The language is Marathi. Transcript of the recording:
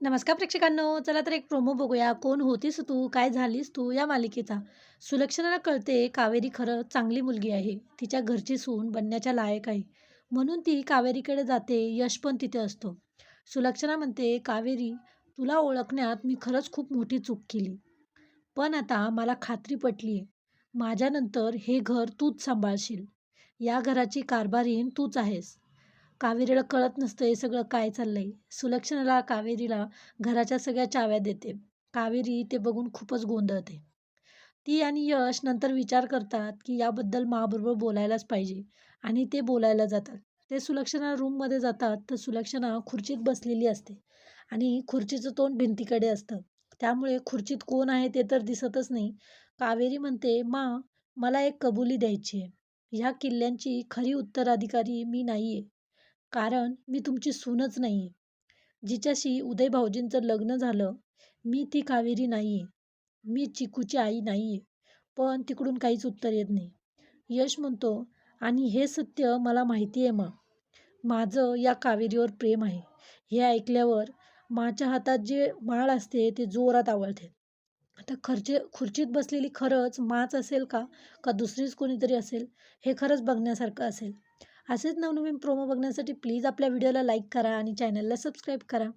नमस्कार प्रेक्षकांनो चला तर एक प्रोमो बघूया. कोण होतीस तू? काय झालीस तू? या मालिकेचा. सुलक्षणाला कळते कावेरी खरं चांगली मुलगी आहे. तिच्या घरची सून बनण्याच्या लायक आहे. म्हणून ती कावेरीकडे जाते यश पण तिथे असतो. सुलक्षणा म्हणते कावेरी तुला ओळखण्यात मी खरंच खूप मोठी चूक केली. पण आता मला खात्री पटली आहे माझ्यानंतर हे घर तूच सांभाळशील. या घराची कारभारीन तूच आहेस. कावेरीला कळत नसतं हे सगळं काय चाललंय. सुलक्षणाला कावेरीला घराच्या सगळ्या चाव्या देते. कावेरी ते बघून खूपच गोंधळते. ती आणि यश नंतर विचार करतात की याबद्दल माबरोबर बोलायलाच पाहिजे आणि ते बोलायला जातात. ते सुलक्षणा रूममध्ये जातात तर सुलक्षणा खुर्चीत बसलेली असते आणि खुर्चीचं तोंड भिंतीकडे असतं. त्यामुळे खुर्चीत कोण आहे ते तर दिसतच नाही. कावेरी म्हणते मा मला एक कबुली द्यायची आहे. ह्या किल्ल्यांची खरी उत्तराधिकारी मी नाही आहे कारण मी तुमची सूनच नाही आहे जिच्याशी उदय भाऊजींचं लग्न झालं मी ती कावेरी नाही आहे मी चिकूची आई नाही आहे पण तिकडून काहीच उत्तर येत नाही. यश म्हणतो आणि हे सत्य मला माहिती आहे मा. माझं या कावेरीवर प्रेम आहे. हे ऐकल्यावर माच्या हातात जे माळ असते ते जोरात आवळते. आता खर्चे खुर्चीत बसलेली खरंच माच असेल का? का दुसरीच कोणीतरी असेल? हे खरंच बघण्यासारखं असेल. असेच नवनवीन प्रोमो बघण्यासाठी प्लीज आपल्या व्हिडिओला लाईक करा आणि चॅनलला सबस्क्राईब करा.